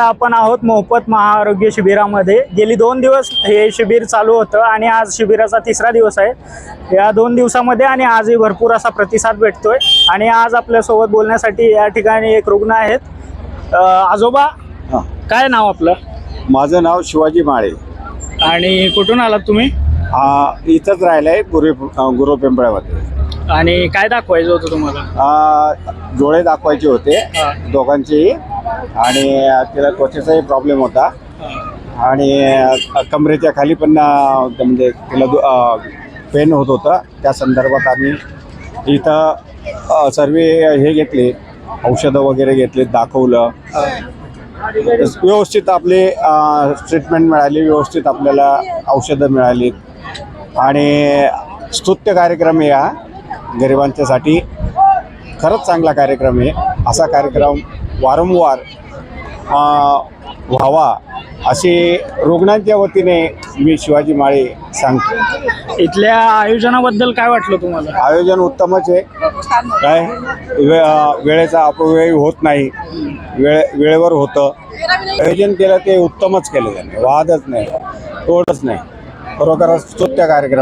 आपण आहोत मोफत महाआरोग्य शिबिरामध्ये. गेली दोन दिवस हे शिबिर चालू होतं आणि आज शिबिराचा तिसरा दिवस आहे. या दोन दिवसामध्ये आणि आजही भरपूर असा प्रतिसाद भेटतोय. आणि आज आपल्यासोबत बोलण्यासाठी या ठिकाणी एक रुग्ण आहेत. आजोबा. काय नाव आपलं? माझं नाव शिवाजी माळे. आणि कुठून आलात तुम्ही? इथंच राहिलंय गुरु गुरु पिंपळ्यामध्ये आणि काय दाखवायचं होतं तुम्हाला? आ, डोळे दाखवायचे होते हा. दोघांचेही. आणि तिला त्वचेचाही प्रॉब्लेम होता. आणि अ, कमरेच्या खाली पण अ, म्हणजे तिला पेन होत होतं. त्या संदर्भात आम्ही इथं अ, सर्व हे घेतले औषधं वगैरे घेतले दाखवलं. व्यवस्थित आपली ट्रीटमेंट मिळाली व्यवस्थित आपल्याला औषधं मिळाली आणि स्तुत्य कार्यक्रम आहे हा गरिबांच्यासाठी खरंच चांगला कार्यक्रम आहे. असा कार्यक्रम वारंवार व्हावा अशी रुग्णांच्या वतीने मी शिवाजी माळे सांगतो. इथल्या आयोजनाबद्दल काय वाटलं तुम्हाला? आयोजन उत्तमच आहे. काय? वे वेळेचा अपव्यय होत नाही. वेळे वेळेवर होतं. आयोजन केलं ते उत्तमच केलं त्याने. वादच नाही. तोडच नाही. खरोखरच स्तुत्य कार्यक्रम.